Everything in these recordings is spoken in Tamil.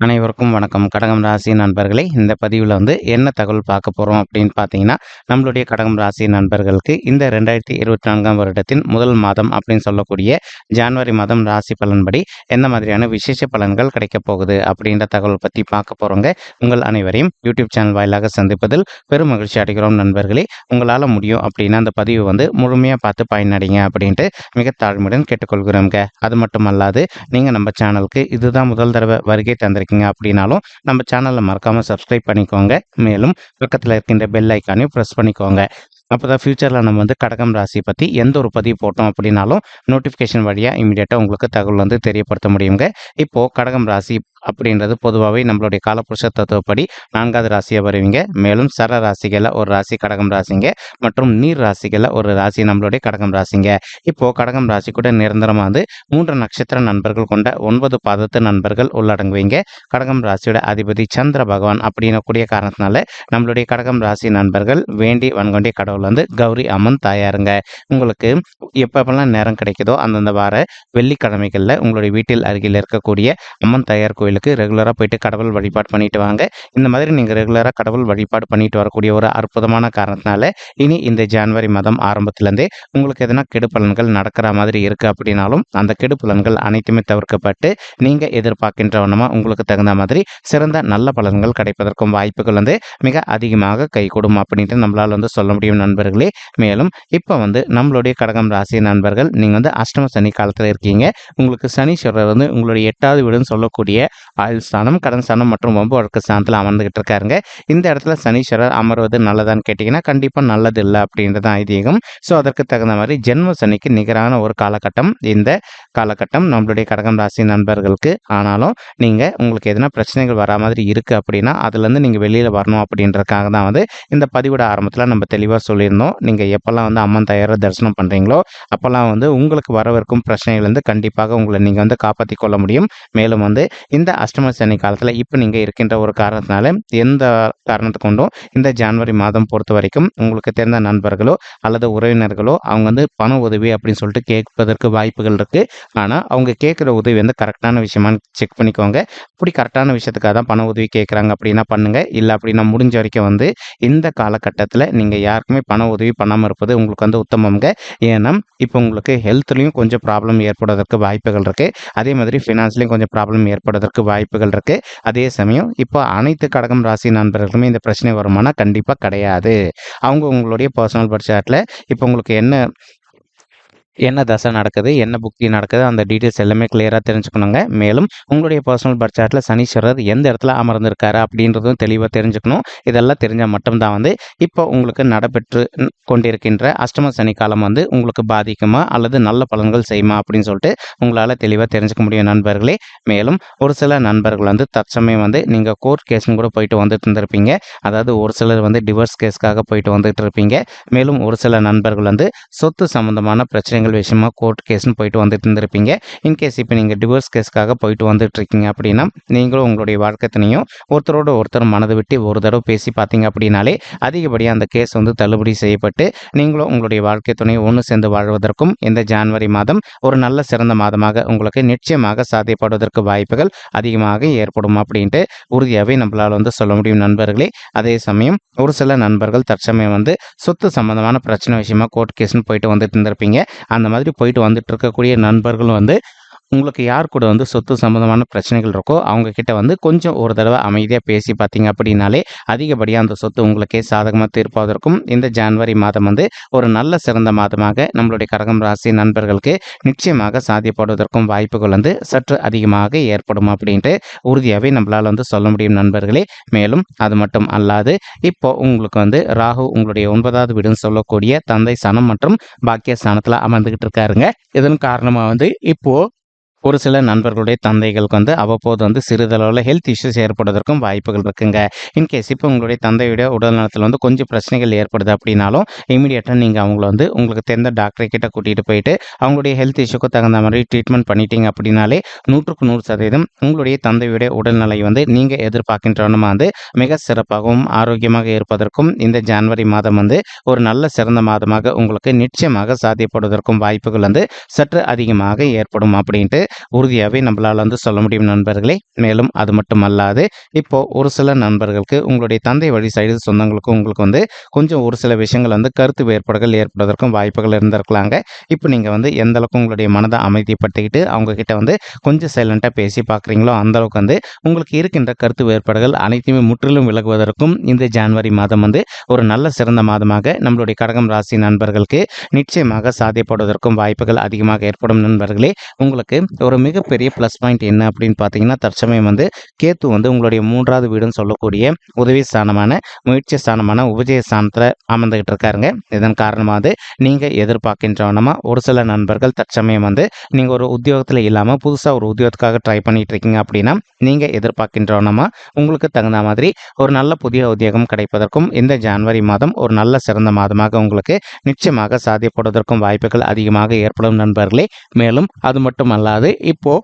அனைவருக்கும் வணக்கம். கடகம் ராசி நண்பர்களே இந்த பதிவில் வந்து என்ன தகவல் பார்க்க போகிறோம் அப்படின்னு பார்த்தீங்கன்னா நம்மளுடைய கடகம் ராசி நண்பர்களுக்கு இந்த ரெண்டாயிரத்தி இருபத்தி நான்காம் வருடத்தின் முதல் மாதம் அப்படின்னு சொல்லக்கூடிய ஜான்வரி மாதம் ராசி பலன்படி எந்த மாதிரியான விசேஷ பலன்கள் கிடைக்கப் போகுது அப்படின்ற தகவல் பற்றி பார்க்க போகிறோங்க உங்கள் அனைவரையும் யூடியூப் சேனல் வாயிலாக சந்திப்பதில் பெரும் மகிழ்ச்சி அடைகிறோம் நண்பர்களே. உங்களால் முடியும் அப்படின்னா அந்த பதிவு வந்து முழுமையாக பார்த்து பயனடைங்க அப்படின்ட்டு மிக தாழ்மையுடன் கேட்டுக்கொள்கிறோங்க அது மட்டும் அல்லாது நீங்கள் நம்ம சேனலுக்கு இதுதான் முதல் தடவை வருகை தந்திருக்கீங்க. அப்படின்னாலும் நம்ம சேனலை மறக்காமல் சப்ஸ்கிரைப் பண்ணிக்கோங்க. மேலும் பக்கத்தில் இருக்கின்ற பெல் ஐக்கானையும் ப்ரெஸ் பண்ணிக்கோங்க. அப்போ தான் ஃப்யூச்சரில் நம்ம வந்து கடகம் ராசி பற்றி எந்த ஒரு பதிவு போட்டோம் அப்படின்னாலும் நோட்டிஃபிகேஷன் வழியாக இமீடியட்டாக உங்களுக்கு தகவல் வந்து தெரியப்படுத்த முடியுங்க. இப்போது கடகம் ராசி அப்படின்றது பொதுவாகவே நம்மளுடைய காலப்புருஷ தத்துவப்படி நான்காவது ராசியாக வருவீங்க. மேலும் சர ராசிகளில் ஒரு ராசி கடகம் ராசிங்க. மற்றும் நீர் ராசிகளில் ஒரு ராசி நம்மளுடைய கடகம் ராசிங்க. இப்போது கடகம் ராசி கூட நிரந்தரமாக வந்து மூன்று நட்சத்திர நண்பர்கள் கொண்ட ஒன்பது பாதத்து நண்பர்கள் உள்ளடங்குவீங்க. கடகம் ராசியோட அதிபதி சந்திர பகவான் அப்படின்னக்கூடிய காரணத்தினால நம்மளுடைய கடகம் ராசி நண்பர்கள் வேண்டி வன்கொண்டிய கடவுள் வந்து கௌரி அம்மன் தாயாருங்க. உங்களுக்கு எப்பப்பெல்லாம் நேரம் கிடைக்குதோ அந்தந்த வார வெள்ளிக்கிழமைகளில் உங்களுடைய வீட்டில் அருகில் இருக்கக்கூடிய அம்மன் தாயார் கோயிலுக்கு ரெகுலராக போயிட்டு கடவுள் வழிபாடு பண்ணிட்டு வாங்க. இந்த மாதிரி நீங்கள் ரெகுலராக கடவுள் வழிபாடு பண்ணிட்டு வரக்கூடிய ஒரு அற்புதமான காரணத்தினால இனி இந்த ஜான்வரி மாதம் ஆரம்பத்திலேருந்தே உங்களுக்கு எதனா கெடு பலன்கள் நடக்கிற மாதிரி இருக்குது அப்படின்னாலும் அந்த கெடு பலன்கள் அனைத்துமே தவிர்க்கப்பட்டு நீங்கள் எதிர்பார்க்கின்ற வண்ணமாக உங்களுக்கு தகுந்த மாதிரி சிறந்த நல்ல பலன்கள் கிடைப்பதற்கும் வாய்ப்புகள் வந்து மிக அதிகமாக கைகூடும் அப்படின்ட்டு நம்மளால் வந்து சொல்ல முடியும் நண்பர்களே. மேலும் இப்போ வந்து நம்மளுடைய கடகம் ராசி நண்பர்கள் நீங்கள் வந்து அஷ்டம சனி காலத்தில் இருக்கீங்க. உங்களுக்கு சனீஸ்வரர் வந்து உங்களுடைய எட்டாவது வீடுன்னு சொல்லக்கூடிய ஆயுள் ஸ்தானம் கடன் ஸ்தானம் மற்றும் வம்பு வழக்கு ஸ்தானத்தில் அமர்ந்துகிட்டு இருக்காருங்க. இந்த இடத்துல சனீஸ்வரர் அமர்வது நல்லதான்னு கேட்டிங்கன்னா கண்டிப்பாக நல்லது இல்லை அப்படின்றது ஐதீகம். ஸோ அதற்கு தகுந்த மாதிரி ஜென்ம சனிக்கு நிகரான ஒரு காலகட்டம் இந்த காலகட்டம். நம்மளுடைய கடகம் ராசி நண்பர்களுக்கு ஆனாலும் நீங்கள் உங்களுக்கு எதனா பிரச்சனைகள் வரா மாதிரி இருக்குது அப்படின்னா அதுலேருந்து நீங்கள் வெளியில் வரணும் அப்படின்றதுக்காக தான் வந்து இந்த பதிவிட ஆரம்பத்தில் நம்ம தெளிவாக சொல்லியிருந்தோம். நீங்கள் எப்போல்லாம் வந்து அம்மன் தயாராக தரிசனம் பண்ணுறீங்களோ அப்போல்லாம் வந்து உங்களுக்கு வரவிருக்கும் பிரச்சனைகள் வந்து கண்டிப்பாக உங்களை நீங்கள் வந்து காப்பாற்றி கொள்ள முடியும். மேலும் வந்து இந்த அஷ்டம சனி காலத்தில் இப்போ நீங்கள் இருக்கின்ற ஒரு காரணத்தினால எந்த காரணத்தை கொண்டும் இந்த ஜான்வரி மாதம் பொறுத்த வரைக்கும் உங்களுக்கு தெரிந்த நண்பர்களோ அல்லது உறவினர்களோ அவங்க வந்து பண உதவி அப்படின்னு சொல்லிட்டு கேட்பதற்கு வாய்ப்புகள் இருக்குது ஆனால் அவங்க கேட்குற உதவி வந்து கரெக்டான விஷயமான்னு செக் பண்ணிக்கோங்க. இப்படி கரெக்டான விஷயத்துக்காக தான் பண உதவி கேட்குறாங்க அப்படின்னா பண்ணுங்கள் இல்லை அப்படின்னா முடிஞ்ச வரைக்கும் வந்து இந்த காலகட்டத்தில் நீங்கள் யாருக்குமே பண உதவி பண்ணாமல் இருப்பது உங்களுக்கு வந்து உத்தமங்க ஏன்னா இப்போ உங்களுக்கு ஹெல்த்லேயும் கொஞ்சம் ப்ராப்ளம் ஏற்படுவதற்கு வாய்ப்புகள் இருக்குது அதே மாதிரி ஃபினான்ஸ்லேயும் கொஞ்சம் ப்ராப்ளம் ஏற்படுவதற்கு வாய்ப்புகள் இருக்குது அதே சமயம் இப்போ அனைத்து கடகம் ராசி நண்பர்களுக்குமே இந்த பிரச்சனை வருமானா கண்டிப்பாக கிடையாது. அவங்க உங்களுடைய பர்சனல் பட்ஜெட்டில் இப்போ உங்களுக்கு என்ன என்ன தசை நடக்குது என்ன புக்தி நடக்குது அந்த டீட்டெயில்ஸ் எல்லாமே கிளியராக தெரிஞ்சுக்கணுங்க. மேலும் உங்களுடைய பர்சனல் பட்ஜெட்டில் சனீஸ்வரர் எந்த இடத்துல அமர்ந்திருக்காரு அப்படின்றதும் தெளிவாக தெரிஞ்சுக்கணும். இதெல்லாம் தெரிஞ்சால் மட்டும்தான் வந்து இப்போ உங்களுக்கு நடைபெற்று கொண்டிருக்கின்ற அஷ்டம சனிக்காலம் வந்து உங்களுக்கு பாதிக்குமா அல்லது நல்ல பலன்கள் செய்யுமா அப்படின்னு சொல்லிட்டு உங்களால் தெளிவாக தெரிஞ்சுக்க முடியும் நண்பர்களே. மேலும் ஒரு சில நண்பர்கள் வந்து தற்சமயம் வந்து நீங்கள் கோர்ட் கேஸ்னு கூட போயிட்டு வந்துட்டு இருந்திருப்பீங்க. அதாவது ஒரு சிலர் வந்து டிவோர்ஸ் கேஸ்க்காக போயிட்டு வந்துட்டு இருப்பீங்க. மேலும் ஒரு சில நண்பர்கள் வந்து சொத்து சம்பந்தமான பிரச்சனைகள் விஷயமா கோர்ட் கேஸ்னு போயிட்டு வந்துட்டு இருந்திருப்பீங்க. இன்கேஸ் இப்போ நீங்கள் டிவோர்ஸ் கேஸ்க்காக போயிட்டு வந்துட்டு இருக்கீங்க அப்படின்னா நீங்களும் உங்களுடைய வாழ்க்கைத்தினையும் ஒருத்தரோட ஒருத்தர் மனதை விட்டு ஒரு தடவை பேசி பார்த்தீங்க அப்படின்னாலே அதிகப்படியாக அந்த கேஸ் வந்து தள்ளுபடி செய்யப்பட்டு நீங்களும் உங்களுடைய வாழ்க்கை துணையை ஒன்று சேர்ந்து வாழ்வதற்கும் இந்த ஜான்வரி மாதம் ஒரு நல்ல சிறந்த மாதமாக உங்களுக்கு நிச்சயமாக சாத்தியப்படுவதற்கு வாய்ப்புகள் அதிகமாக ஏற்படும் அப்படின்ட்டு உறுதியாகவே நம்மளால் வந்து சொல்ல முடியும் நண்பர்களே. அதே சமயம் ஒரு சில நண்பர்கள் தற்சமயம் வந்து சொத்து சம்பந்தமான பிரச்சனை விஷயமா கோர்ட் கேஸ்னு போயிட்டு வந்துட்டு இருந்திருப்பீங்க. அந்த மாதிரி போயிட்டு வந்துட்டு இருக்கக்கூடிய நண்பர்களும் வந்து உங்களுக்கு யார் கூட வந்து சொத்து சம்மந்தமான பிரச்சனைகள் இருக்கோ அவங்க கிட்ட வந்து கொஞ்சம் ஒரு தடவை அமைதியாக பேசி பார்த்தீங்க அப்படின்னாலே அதிகப்படியாக அந்த சொத்து உங்களுக்கே சாதகமாக தீர்ப்பதற்கும் இந்த ஜான்வரி மாதம் வந்து ஒரு நல்ல சிறந்த மாதமாக நம்மளுடைய கடகம் ராசி நண்பர்களுக்கு நிச்சயமாக சாத்தியப்படுவதற்கும் வாய்ப்புகள் வந்து சற்று அதிகமாக ஏற்படும் அப்படின்ட்டு உறுதியாகவே நம்மளால் வந்து சொல்ல முடியும் நண்பர்களே. மேலும் அது மட்டும் அல்லாது இப்போ உங்களுக்கு வந்து ராகு உங்களுடைய ஒன்பதாவது வீடுன்னு சொல்லக்கூடிய தந்தை சனம் மற்றும் பாக்கிய ஸ்தானத்தில் அமர்ந்துகிட்டு இருக்காருங்க. இதன் காரணமாக வந்து இப்போ ஒரு சில நண்பர்களுடைய தந்தைகளுக்கு வந்து அவ்வப்போது வந்து சிறிதளவில் ஹெல்த் இஷ்யூஸ் ஏற்படுவதற்கும் வாய்ப்புகள் இருக்குங்க. இன்கேஸ் இப்போ உங்களுடைய தந்தையுடைய உடல் நலத்தில் வந்து கொஞ்சம் பிரச்சனைகள் ஏற்படுது அப்படின்னாலும் இமீடியட்டாக நீங்கள் அவங்கள வந்து உங்களுக்கு தெரிந்த டாக்டரை கிட்ட கூட்டிகிட்டு போயிட்டு அவங்களுடைய ஹெல்த் இஷ்யூக்கு தகுந்த மாதிரி ட்ரீட்மெண்ட் பண்ணிட்டீங்க அப்படின்னாலே நூற்றுக்கு நூறு சதவீதம் உங்களுடைய தந்தையுடைய உடல்நிலை வந்து நீங்கள் எதிர்பார்க்கின்றவனமாக வந்து மிக சிறப்பாகவும் ஆரோக்கியமாக இருப்பதற்கும் இந்த ஜான்வரி மாதம் வந்து ஒரு நல்ல சிறந்த மாதமாக உங்களுக்கு நிச்சயமாக சாத்தியப்படுவதற்கும் வாய்ப்புகள் வந்து சற்று அதிகமாக ஏற்படும் அப்படின்ட்டு உறுதியாகவே நம்மளால் வந்து சொல்ல முடியும் நண்பர்களே. மேலும் அது மட்டும் அல்லாது இப்போ ஒரு சில நண்பர்களுக்கு உங்களுடைய தந்தை வழி சைடு சொந்தங்களுக்கும் உங்களுக்கு வந்து கொஞ்சம் ஒரு சில விஷயங்கள் வந்து கருத்து வேறுபாடுகள் ஏற்படுவதற்கும் வாய்ப்புகள் இருந்திருக்கலாங்க. இப்போ நீங்கள் வந்து எந்த அளவுக்கு உங்களுடைய மனதை அமைதிப்படுத்திக்கிட்டு அவங்க கிட்ட வந்து கொஞ்சம் சைலண்ட்டாக பேசி பார்க்குறீங்களோ அந்த அளவுக்கு வந்து உங்களுக்கு இருக்கின்ற கருத்து வேறுபாடுகள் அனைத்தையுமே முற்றிலும் விலகுவதற்கும் இந்த ஜான்வரி மாதம் வந்து ஒரு நல்ல சிறந்த மாதமாக நம்மளுடைய கடகம் ராசி நண்பர்களுக்கு நிச்சயமாக சாத்தியப்படுவதற்கும் வாய்ப்புகள் அதிகமாக ஏற்படும் நண்பர்களே. உங்களுக்கு ஒரு மிகப்பெரிய ப்ளஸ் பாயிண்ட் என்ன அப்படின்னு பார்த்தீங்கன்னா தற்சமயம் வந்து கேத்து வந்து உங்களுடைய மூன்றாவது வீடுன்னு சொல்லக்கூடிய உதவி ஸ்தானமான முயற்சி ஸ்தானமான உபஜய ஸ்தானத்தில் அமர்ந்துகிட்டு இருக்காருங்க. இதன் காரணமாக நீங்கள் எதிர்பார்க்கின்றவனமா ஒரு சில நண்பர்கள் தற்சமயம் வந்து நீங்கள் ஒரு உத்தியோகத்தில் இல்லாமல் புதுசாக ஒரு உத்தியோகத்துக்காக ட்ரை பண்ணிட்டு இருக்கீங்க அப்படின்னா நீங்கள் எதிர்பார்க்கின்றவனமா உங்களுக்கு தகுந்த மாதிரி ஒரு நல்ல புதிய உத்தியோகம் கிடைப்பதற்கும் இந்த ஜான்வரி மாதம் ஒரு நல்ல சிறந்த மாதமாக உங்களுக்கு நிச்சயமாக சாத்தியப்படுவதற்கும் வாய்ப்புகள் அதிகமாக ஏற்படும் நண்பர்களே. மேலும் அது மட்டும் இப்போது இப்போ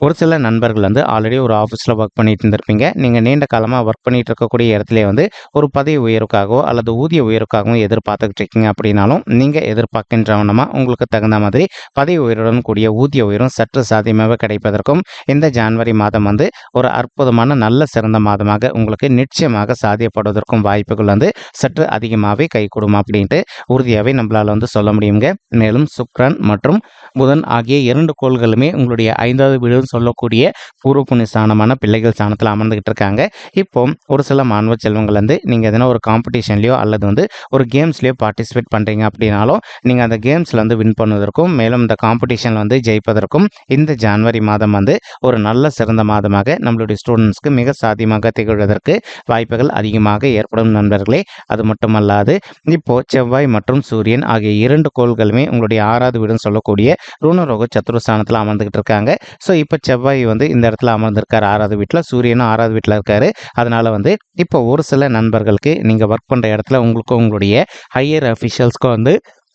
ஒரு சில நண்பர்கள் வந்து ஆல்ரெடி ஒரு ஆஃபீஸில் ஒர்க் பண்ணிட்டு இருந்திருப்பீங்க. நீங்கள் நீண்ட காலமாக ஒர்க் பண்ணிட்டு இருக்கக்கூடிய இடத்துல வந்து ஒரு பதவி உயர்வுக்காகவோ அல்லது ஊதிய உயர்வுக்காகவும் எதிர்பார்த்துக்கிட்டு இருக்கீங்க அப்படின்னாலும் நீங்கள் எதிர்பார்க்கின்றவனமாக உங்களுக்கு தகுந்த மாதிரி பதவி உயர்வுடன் கூடிய ஊதிய உயரும் சற்று சாத்தியமாக கிடைப்பதற்கும் இந்த ஜான்வரி மாதம் வந்து ஒரு அற்புதமான நல்ல சிறந்த மாதமாக உங்களுக்கு நிச்சயமாக சாத்தியப்படுவதற்கும் வாய்ப்புகள் வந்து சற்று அதிகமாகவே கை அப்படின்ட்டு உறுதியாகவே நம்மளால் வந்து சொல்ல முடியுங்க. மேலும் சுக்ரன் மற்றும் புதன் ஆகிய இரண்டு கோள்களுமே உங்களுடைய ஐந்தாவது வீடு சொல்லக்கூடிய பூர்வ புண்ணிய ஸ்தானமான பிள்ளைகள் ஸ்தானத்தில் அமர்ந்துகிட்டு இருக்காங்க. இப்போ ஒரு சில மாணவ செல்வங்கள் வந்து நீங்கள் எதனா ஒரு காம்படிஷன்லையோ அல்லது வந்து ஒரு கேம்ஸ்லையோ பார்ட்டிசிபேட் பண்ணுறீங்க அப்படின்னாலும் நீங்கள் அந்த கேம்ஸில் வந்து வின் பண்ணுவதற்கும் மேலும் இந்த காம்படிஷனில் வந்து ஜெயிப்பதற்கும் இந்த ஜான்வரி மாதம் வந்து ஒரு நல்ல சிறந்த மாதமாக நம்மளுடைய ஸ்டூடெண்ட்ஸ்க்கு மிக சாத்தியமாக திகழ்வதற்கு வாய்ப்புகள் அதிகமாக ஏற்படும் நண்பர்களே. அது மட்டுமல்லாது இப்போ செவ்வாய் மற்றும் சூரியன் ஆகிய இரண்டு கோள்களுமே உங்களுடைய ஆறாவது வீடுன்னு சொல்லக்கூடிய ருணரோக சத்துருஸ்தானத்தில் அமர்ந்துகிட்டு இருக்காங்க. ஸோ இப்போ செவ்வாய் வந்து இந்த இடத்துல அமர்ந்திருக்கார். ஆறாவது வீட்டில் சூரியனும் ஆறாவது வீட்டில் இருக்காரு. அதனால வந்து இப்போ ஒரு சில நண்பர்களுக்கு நீங்கள் ஒர்க் பண்ணுற இடத்துல உங்களுக்கும் உங்களுடைய ஹையர் அஃபிஷியல்ஸ்க்கும் வந்து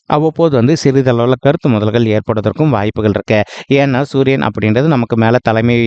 அவ்வப்போது வந்து சிறிதளவில் கருத்து முதல்கள் ஏற்படுவதற்கும் வாய்ப்புகள் இருக்கு. ஏன்னா சூரியன் அப்படின்றது நமக்கு மேலே தலைமை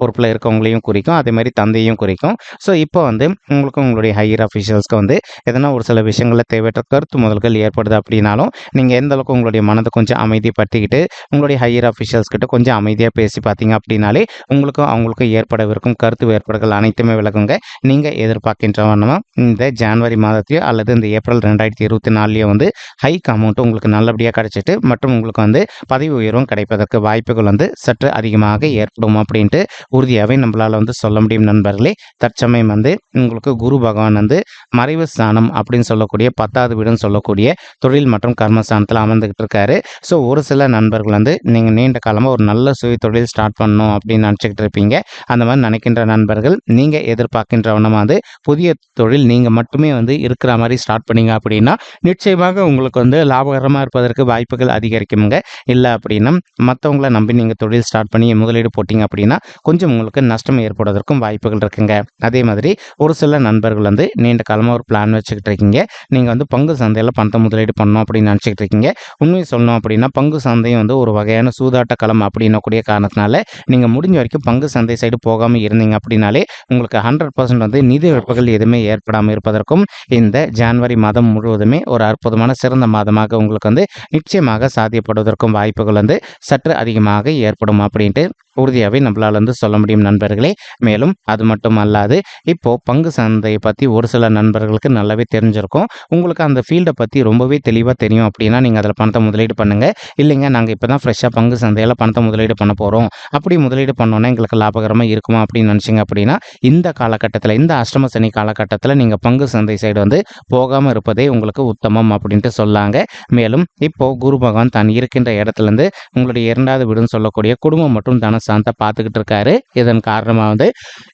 பொறுப்பில் இருக்கவங்களையும் குறிக்கும் அதே மாதிரி தந்தையும் குறிக்கும். ஸோ இப்போ வந்து உங்களுக்கும் உங்களுடைய ஹையர் அஃபிஷியல்ஸ்க்கு வந்து எதனா ஒரு சில விஷயங்களில் தேவையற்ற கருத்து முதல்கள் ஏற்படுது அப்படின்னாலும் நீங்கள் எந்த அளவுக்கு உங்களுடைய மனதை கொஞ்சம் அமைதிப்படுத்திக்கிட்டு உங்களுடைய ஹையர் அஃபிஷியல்ஸ் கிட்ட கொஞ்சம் அமைதியாக பேசி பார்த்தீங்க அப்படின்னாலே உங்களுக்கும் அவங்களுக்கும் ஏற்படவிருக்கும் கருத்து வேறுபாடுகள் அனைத்துமே விளக்குங்க. நீங்கள் எதிர்பார்க்கின்ற வண்ணமாக இந்த ஜான்வரி மாதத்தையோ அல்லது இந்த ஏப்ரல் ரெண்டாயிரத்தி இருபத்தி நாலுலேயோ வந்து ஹைக் அமௌண்ட்டு உங்களுக்கு நல்லபடியாக கிடைச்சிட்டு மற்றும் உங்களுக்கு வந்து பதவி உயர்வும் கிடைப்பதற்கு வாய்ப்புகள் வந்து சற்று அதிகமாக ஏற்படும் அப்படின்ட்டு உறுதியாகவே நம்மளால் வந்து சொல்ல முடியும் நண்பர்களே. தற்சமயம் வந்து உங்களுக்கு குரு பகவான் வந்து மறைவு ஸ்தானம் அப்படின்னு சொல்லக்கூடிய பத்தாவது வீடுன்னு சொல்லக்கூடிய தொழில் மற்றும் கர்மஸ்தானத்தில் அமர்ந்துக்கிட்டு இருக்காரு. ஸோ ஒரு சில நண்பர்கள் வந்து நீங்கள் நீண்ட காலமாக ஒரு நல்ல சுய தொழில் ஸ்டார்ட் பண்ணணும் அப்படின்னு நினச்சிக்கிட்டு இருப்பீங்க. அந்த மாதிரி நினைக்கின்ற நண்பர்கள் நீங்கள் எதிர்பார்க்கின்றவனமாக வந்து புதிய தொழில் நீங்கள் மட்டுமே வந்து இருக்கிற மாதிரி ஸ்டார்ட் பண்ணீங்க அப்படின்னா நிச்சயமாக உங்களுக்கு வந்து லாபகரமாக இருப்பதற்கு வாய்ப்புகள் அதிகரிக்குங்க இல்லை அப்படின்னா மற்றவங்கள நம்பி நீங்கள் தொழில் ஸ்டார்ட் பண்ணி முதலீடு போட்டிங்க அப்படின்னா கொஞ்சம் உங்களுக்கு நஷ்டம் ஏற்படுவதற்கும் வாய்ப்புகள் இருக்குங்க. அதே மாதிரி ஒரு சில நண்பர்கள் வந்து நீண்ட காலமாக ஒரு பிளான் வச்சுக்கிட்டு இருக்கீங்க. நீங்கள் வந்து பங்கு சந்தையில் பணத்தை முதலீடு பண்ணணும் அப்படின்னு நினச்சிக்கிட்டு இருக்கீங்க. உண்மையை சொல்லணும் அப்படின்னா பங்கு சந்தையும் வந்து ஒரு வகையான சூதாட்ட களம் அப்படின்னக்கூடிய காரணத்தினால நீங்கள் முடிஞ்ச வரைக்கும் பங்கு சந்தை சைடு போகாமல் இருந்தீங்க அப்படின்னாலே உங்களுக்கு ஹண்ட்ரட் பர்சன்ட் வந்து நிதி இழப்புகள் எதுவுமே ஏற்படாமல் இருப்பதற்கும் இந்த ஜான்வரி மாதம் முழுவதுமே ஒரு அற்புதமான சிறந்த மாதமாக உங்களுக்கு வந்து நிச்சயமாக சாத்தியப்படுவதற்கும் வாய்ப்புகள் வந்து சற்று அதிகமாக ஏற்படும் அப்படின்ட்டு உறுதியாகவே நம்மளால் வந்து சொல்ல முடியும் நண்பர்களே. மேலும் அது மட்டும் அல்லாது இப்போ பங்கு சந்தையை பற்றி ஒரு சில நண்பர்களுக்கு நல்லாவே தெரிஞ்சிருக்கும். உங்களுக்கு அந்த ஃபீல்டை பற்றி ரொம்பவே தெளிவாக தெரியும் அப்படின்னா நீங்கள் அதில் பணத்தை முதலீடு பண்ணுங்கள் இல்லைங்க நாங்கள் இப்போ தான் ஃப்ரெஷ்ஷாக பங்கு சந்தையில் பணத்தை முதலீடு பண்ண போகிறோம் அப்படி முதலீடு பண்ணோன்னா எங்களுக்கு லாபகரமாக இருக்குமா அப்படின்னு நினச்சிங்க அப்படின்னா இந்த காலகட்டத்தில் இந்த அஷ்டம சனி காலகட்டத்தில் நீங்கள் பங்கு சந்தை சைடு வந்து போகாமல் இருப்பதே உங்களுக்கு உத்தமம் அப்படின்ட்டு சொல்லாங்க. மேலும் இப்போ குரு பகவான் தான் இருக்கின்ற இடத்துலேருந்து உங்களுடைய இரண்டாவது வீடுன்னு சொல்லக்கூடிய குடும்பம் மற்றும் தான் பார்த்துக்கிட்டு இருக்காரு இதன் காரணமாக வந்து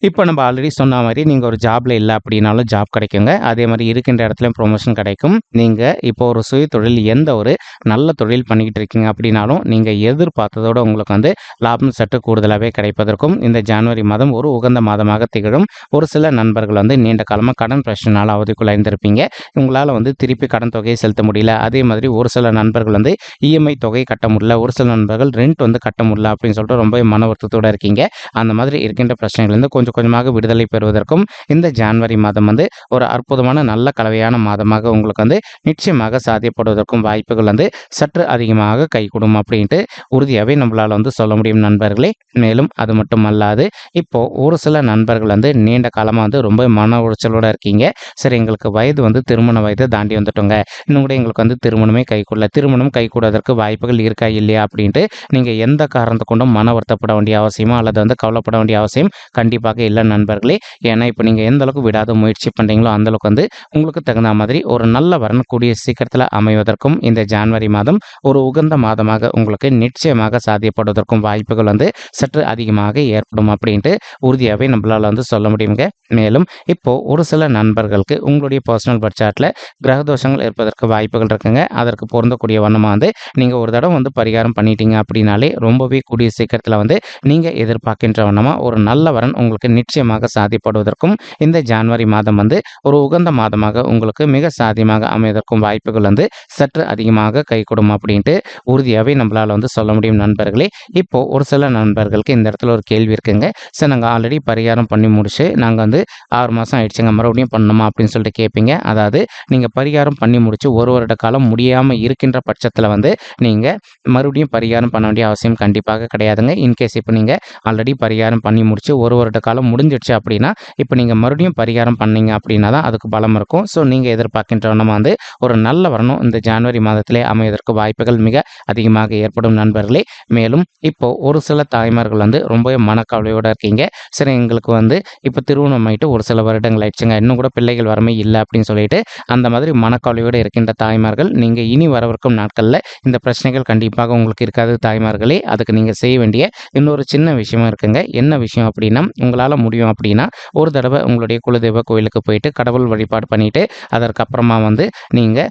இப்போ நம்ம ஆல்ரெடி சொன்ன மாதிரி நீங்கள் ஒரு ஜாப்ல இல்லை அப்படின்னாலும் ஜாப் கிடைக்குங்க. அதே மாதிரி இருக்கின்ற இடத்துல ப்ரொமோஷன் கிடைக்கும். நீங்கள் இப்போ ஒரு சுய தொழில் எந்த ஒரு நல்ல தொழில் பண்ணிக்கிட்டு இருக்கீங்க அப்படின்னாலும் நீங்கள் எதிர்பார்த்ததோட உங்களுக்கு வந்து லாபம் சற்று கூடுதலாகவே கிடைப்பதற்கும் இந்த ஜனவரி மாதம் ஒரு உகந்த மாதமாக திகழும். ஒரு சில நண்பர்கள் வந்து நீண்ட காலமாக கடன் பிரச்சனைனால அவதிக்குள்ளாயிருந்திருப்பீங்க உங்களால் வந்து திருப்பி கடன் தொகையை செலுத்த முடியல. அதே மாதிரி ஒரு சில நண்பர்கள் வந்து இஎம்ஐ தொகை கட்ட முடியல. ஒரு சில நண்பர்கள் ரெண்ட் வந்து கட்ட முடியல அப்படின்னு சொல்லிட்டு ரொம்ப மன வருத்தத்தோடு இருக்கீங்க. அந்த மாதிரி இருக்கின்ற பிரச்சனைகள்லேருந்து கொஞ்சம் கொஞ்சமாக விடுதலை பெறுவதற்கும் இந்த ஜான்வரி மாதம் வந்து ஒரு அற்புதமான நல்ல கலவையான மாதமாக உங்களுக்கு வந்து நிச்சயமாக சாத்தியப்படுவதற்கும் வாய்ப்புகள் வந்து சற்று அதிகமாக கைகூடும் அப்படின்ட்டு உறுதியாகவே நம்மளால் வந்து சொல்ல முடியும் நண்பர்களே. மேலும் அது மட்டும் அல்லாது இப்போது ஒரு சில நண்பர்கள் வந்து நீண்ட காலமாக வந்து ரொம்ப மன உளைச்சலோடு இருக்கீங்க. சரி எங்களுக்கு வயது வந்து திருமண வயதை தாண்டி வந்துட்டோங்க. இன்னும் கூட எங்களுக்கு வந்து திருமணமே கைகூடல. திருமணம் கைகூடுவதற்கு வாய்ப்புகள் இருக்கா இல்லையா அப்படின்ட்டு நீங்கள் எந்த காரணத்தை கொண்டும் மன கவலைப்பட வேண்டிய அவசியமோ அல்லது வந்து கவலைப்பட வேண்டிய அவசியம் கண்டிப்பாக இல்லை நண்பர்களே. ஏன்னா இப்போ நீங்கள் எந்த அளவுக்கு விடாத முயற்சி பண்ணுறீங்களோ அந்தளவுக்கு வந்து உங்களுக்கு தகுந்த மாதிரி ஒரு நல்ல வரன் கூடிய சீக்கிரத்தில் அமைவதற்கும் இந்த ஜான்வரி மாதம் ஒரு உகந்த மாதமாக உங்களுக்கு நிச்சயமாக சாத்தியப்படுவதற்கும் வாய்ப்புகள் வந்து சற்று அதிகமாக ஏற்படும் அப்படின்ட்டு உறுதியாகவே நம்மளால் வந்து சொல்ல முடியுங்க. மேலும் இப்போ ஒரு சில நண்பர்களுக்கு உங்களுடைய பர்சனல் பட்ஜெட்டில் கிரக தோஷங்கள் இருப்பதற்கு வாய்ப்புகள் இருக்குங்க. அதற்கு பொருந்தக்கூடிய வண்ணமாக வந்து நீங்கள் ஒரு தடவை வந்து பரிகாரம் பண்ணிட்டீங்க அப்படின்னாலே ரொம்பவே கூடிய சீக்கிரத்தில் வந்து நீங்கள் எதிர்பார்க்கின்ற வண்ணமாக ஒரு நல்ல வரன் உங்களுக்கு நிச்சயமாக சாதிப்படுவதற்கும் இந்த ஜான்வரி மாதம் வந்து ஒரு உகந்த மாதமாக உங்களுக்கு மிக சாதியமாக அமைவதற்கும் வாய்ப்புகள் வந்து சற்று அதிகமாக கை கொடும் அப்படின்ட்டு உறுதியாகவே நம்மளால் வந்து சொல்ல முடியும் நண்பர்களே. இப்போ ஒரு சில நண்பர்களுக்கு இந்த இடத்துல ஒரு கேள்வி இருக்குங்க. சார் நாங்கள் ஆல்ரெடி பரிகாரம் பண்ணி முடிச்சு நாங்கள் வந்து ஆறு மாதம் ஆயிடுச்சுங்க மறுபடியும் பண்ணணுமா? அப்படின்னு சொல்லிட்டு கேட்பீங்க அதாவது நீங்கள் பரிகாரம் பண்ணி முடிச்சு ஒரு வருட காலம் முடியாமல் இருக்கின்ற பட்சத்தில் வந்து நீங்கள் மறுபடியும் பரிகாரம் பண்ண வேண்டிய அவசியம் கண்டிப்பாக கிடையாதுங்க. இன்கேஸ் இப்போ நீங்கள் ஆல்ரெடி பரிகாரம் பண்ணி முடிச்சு ஒரு வருட காலம் முடிஞ்சிடுச்சு அப்படின்னா இப்போ நீங்கள் மறுபடியும் பரிகாரம் பண்ணீங்க அப்படின்னா தான் அதுக்கு பலம் இருக்கும். ஸோ நீங்கள் எதிர்பார்க்கின்ற நம்ம வந்து ஒரு நல்ல வரணும். இந்த ஜனவரி மாதத்திலே அமைவதற்கு வாய்ப்புகள் மிக அதிகமாக ஏற்படும் நண்பர்களே. மேலும் இப்போ ஒரு சில தாய்மார்கள் வந்து ரொம்பவே மனக்கவலையோடு இருக்கீங்க. சரி எங்களுக்கு வந்து இப்போ திருமணம் ஆயிட்டு ஒரு சில வருடங்கள் ஆயிடுச்சுங்க. இன்னும் கூட பிள்ளைகள் வரமே இல்லை அப்படின்னு சொல்லிட்டு அந்த மாதிரி மனக்கவலையோடு இருக்கின்ற தாய்மார்கள் நீங்கள் இனி வரவிருக்கும் நாட்களில் இந்த பிரச்சனைகள் கண்டிப்பாக உங்களுக்கு இருக்காது தாய்மார்களே. அதுக்கு நீங்கள் செய்ய வேண்டிய இன்னொரு சின்ன விஷயமா இருக்குங்க. என்ன விஷயம் அப்படின்னா உங்களால் முடியும் அப்படின்னா ஒரு தடவை உங்களுடைய குலதெய்வ கோயிலுக்கு போயிட்டு கடவுள் வழிபாடு பண்ணிட்டு அதற்கப்புறமா வந்து நீங்கள்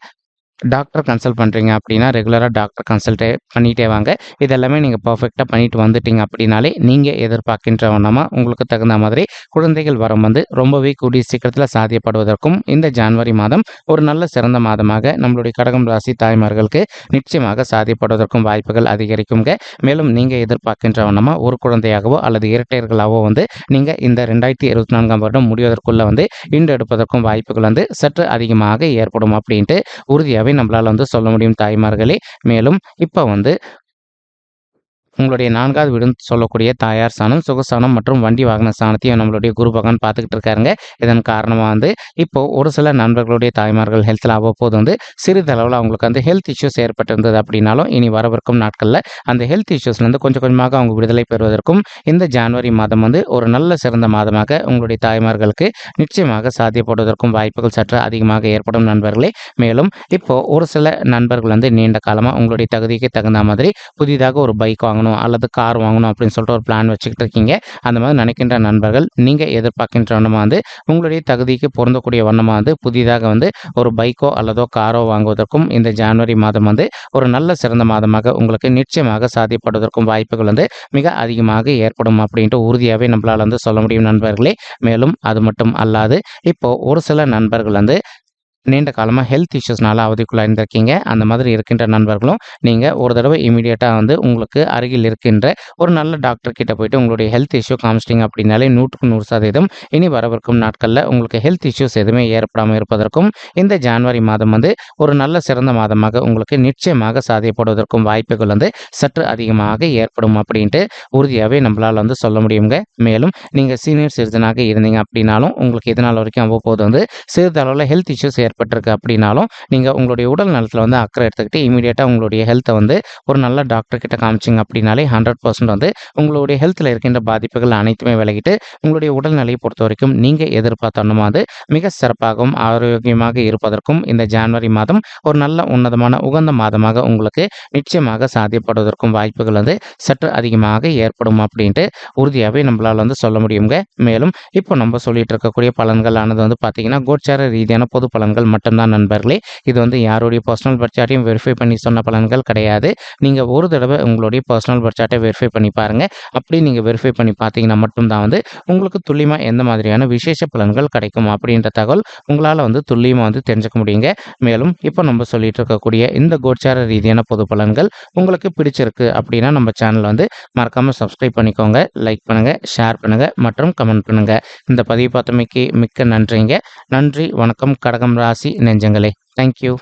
டாக்டர் கன்சல்ட் பண்ணுறீங்க அப்படின்னா ரெகுலராக டாக்டர் கன்சல்ட்டே பண்ணிகிட்டே வாங்க. இதெல்லாமே நீங்கள் பர்ஃபெக்டாக பண்ணிட்டு வந்துட்டீங்க அப்படின்னாலே நீங்கள் எதிர்பார்க்கின்ற வண்ணமாக உங்களுக்கு தகுந்த மாதிரி குழந்தைகள் வரம் வந்து ரொம்பவே கூடிய சீக்கிரத்தில் சாத்தியப்படுவதற்கும் இந்த ஜான்வரி மாதம் ஒரு நல்ல சிறந்த மாதமாக நம்மளுடைய கடகம் ராசி தாய்மார்களுக்கு நிச்சயமாக சாத்தியப்படுவதற்கும் வாய்ப்புகள் அதிகரிக்குங்க மேலும் நீங்கள் எதிர்பார்க்கின்ற வண்ணமாக ஒரு குழந்தையாகவோ அல்லது இரட்டையர்களாகவோ வந்து நீங்கள் இந்த ரெண்டாயிரத்தி இருபத்தி நான்காம் வருடம் முடிவதற்குள்ளே வந்து ஈண்டெடுப்பதற்கும் வாய்ப்புகள் வந்து சற்று அதிகமாக ஏற்படும் அப்படின்ட்டு உறுதியாக நம்மளால் வந்து சொல்ல முடியும் தாய்மார்களே. மேலும் இப்போ வந்து உங்களுடைய நான்காவது வீடுன்னு சொல்லக்கூடிய தாயார் சாணம் சுகஸ்தானம் மற்றும் வண்டி வாகன சாணத்தையும் நம்மளுடைய குரு பகவான் பார்த்துக்கிட்டு இருக்காருங்க. இதன் காரணமாக வந்து இப்போ ஒரு சில நண்பர்களுடைய தாய்மார்கள் ஹெல்த்தில் அவ்வப்போது வந்து சிறிதளவில் அவங்களுக்கு வந்து ஹெல்த் இஷ்யூஸ் ஏற்பட்டிருந்தது அப்படின்னாலும் இனி வரவிருக்கும் நாட்களில் அந்த ஹெல்த் இஷ்யூஸ்லேருந்து கொஞ்சம் கொஞ்சமாக அவங்க விடுதலை பெறுவதற்கும் இந்த ஜான்வரி மாதம் வந்து ஒரு நல்ல சிறந்த மாதமாக உங்களுடைய தாய்மார்களுக்கு நிச்சயமாக சாத்தியப்படுவதற்கும் வாய்ப்புகள் சற்று அதிகமாக ஏற்படும் நண்பர்களே. மேலும் இப்போ ஒரு சில நண்பர்கள் வந்து நீண்ட காலமாக உங்களுடைய தகுதிக்கு தகுந்த மாதிரி புதிதாக ஒரு பைக் வாங்கணும் அல்லது கார் வாங்கணும் அப்படின்னு சொல்லிட்டு ஒரு பிளான் வச்சுக்கிட்டு இருக்கீங்க. அந்த மாதிரி நினைக்கின்ற நண்பர்கள் நீங்கள் எதிர்பார்க்கின்ற வண்ணமாக வந்து உங்களுடைய தகுதிக்கு பொருந்தக்கூடிய வண்ணமாக வந்து புதிதாக வந்து ஒரு பைக்கோ அல்லதோ காரோ வாங்குவதற்கும் இந்த ஜனவரி மாதம் வந்து ஒரு நல்ல சிறந்த மாதமாக உங்களுக்கு நிச்சயமாக சாத்தியப்படுவதற்கும் வாய்ப்புகள் வந்து மிக அதிகமாக ஏற்படும் அப்படின்ட்டு உறுதியாகவே நம்மளால் வந்து சொல்ல முடியும் நண்பர்களே. மேலும் அது மட்டும் அல்லாது இப்போ ஒரு சில நண்பர்கள் வந்து நீண்ட காலமாக ஹெல்த் இஷ்யூஸ்னால அவதிக்குள்ளாக இருந்திருக்கீங்க அந்த மாதிரி இருக்கின்ற நண்பர்களும் நீங்கள் ஒரு தடவை இமீடியட்டாக வந்து உங்களுக்கு அருகில் இருக்கின்ற ஒரு நல்ல டாக்டர் கிட்ட போயிட்டு உங்களுடைய ஹெல்த் இஷ்யூ காமிச்சிட்டிங்க அப்படின்னாலே நூற்றுக்கு நூறு சதவீதம் இனி வரவிருக்கும் நாட்களில் உங்களுக்கு ஹெல்த் இஷ்யூஸ் எதுவுமே ஏற்படாமல் இருப்பதற்கும் இந்த ஜான்வரி மாதம் வந்து ஒரு நல்ல சிறந்த மாதமாக உங்களுக்கு நிச்சயமாக சாதியப்படுவதற்கும் வாய்ப்புகள் வந்து சற்று அதிகமாக ஏற்படும் அப்படின்ட்டு உறுதியாகவே நம்மளால் வந்து சொல்ல முடியுங்க. மேலும் நீங்கள் சீனியர் சிட்டிசனாக இருந்தீங்க அப்படின்னாலும் உங்களுக்கு இதனால் வரைக்கும் அவ்வப்போது வந்து சிறிதளவில் ஹெல்த் இஷ்யூஸ் ஏற்பட்டிருக்கு அப்படின்னாலும் நீங்கள் உங்களுடைய உடல் நலத்தில் வந்து அக்கறை எடுத்துக்கிட்டு இமீடியட்டாக உங்களுடைய ஹெல்த்தை வந்து ஒரு நல்ல டாக்டர் கிட்ட காமிச்சிங்க அப்படின்னாலே ஹண்ட்ரட் பர்சன்ட் வந்து உங்களுடைய ஹெல்த்தில் இருக்கின்ற பாதிப்புகள் அனைத்துமே விலகிட்டு உங்களுடைய உடல்நிலையை பொறுத்த வரைக்கும் நீங்கள் எதிர்பார்த்தோன்னா வந்து மிக சிறப்பாகவும் ஆரோக்கியமாக இருப்பதற்கும் இந்த ஜான்வரி மாதம் ஒரு நல்ல உன்னதமான உகந்த மாதமாக உங்களுக்கு நிச்சயமாக சாத்தியப்படுவதற்கும் வாய்ப்புகள் வந்து சற்று அதிகமாக ஏற்படும் அப்படின்ட்டு உறுதியாகவே நம்மளால் வந்து சொல்ல முடியுங்க. மேலும் இப்போ நம்ம சொல்லிட்டு இருக்கக்கூடிய பலன்கள் ஆனது வந்து பார்த்தீங்கன்னா கோச்சார ரீதியான பொது பலன்கள் பலன்கள் மட்டும்தான் நண்பர்களே. இது வந்து யாருடைய பர்சனல் பட்சாட்டையும் வெரிஃபை பண்ணி சொன்ன பலன்கள் கிடையாது. நீங்கள் ஒரு தடவை உங்களுடைய பர்சனல் பட்சாட்டை வெரிஃபை பண்ணி பாருங்கள் அப்படி நீங்கள் வெரிஃபை பண்ணி பார்த்தீங்கன்னா மட்டும்தான் வந்து உங்களுக்கு துல்லியமாக எந்த மாதிரியான விசேஷ பலன்கள் கிடைக்கும் அப்படின்ற தகவல் உங்களால் வந்து துல்லியமாக வந்து தெரிஞ்சுக்க முடியுங்க. மேலும் இப்போ நம்ம சொல்லிட்டு இருக்கக்கூடிய இந்த கோச்சார ரீதியான பொது பலன்கள் உங்களுக்கு பிடிச்சிருக்கு அப்படின்னா நம்ம சேனல் வந்து மறக்காமல் சப்ஸ்கிரைப் பண்ணிக்கோங்க. லைக் பண்ணுங்கள் ஷேர் பண்ணுங்கள் மற்றும் கமெண்ட் பண்ணுங்கள் இந்த பதிவு பார்த்தமைக்கு மிக்க நன்றிங்க. நன்றி வணக்கம் கடகம் ராசி நெஞ்சங்களே தேங்க்யூ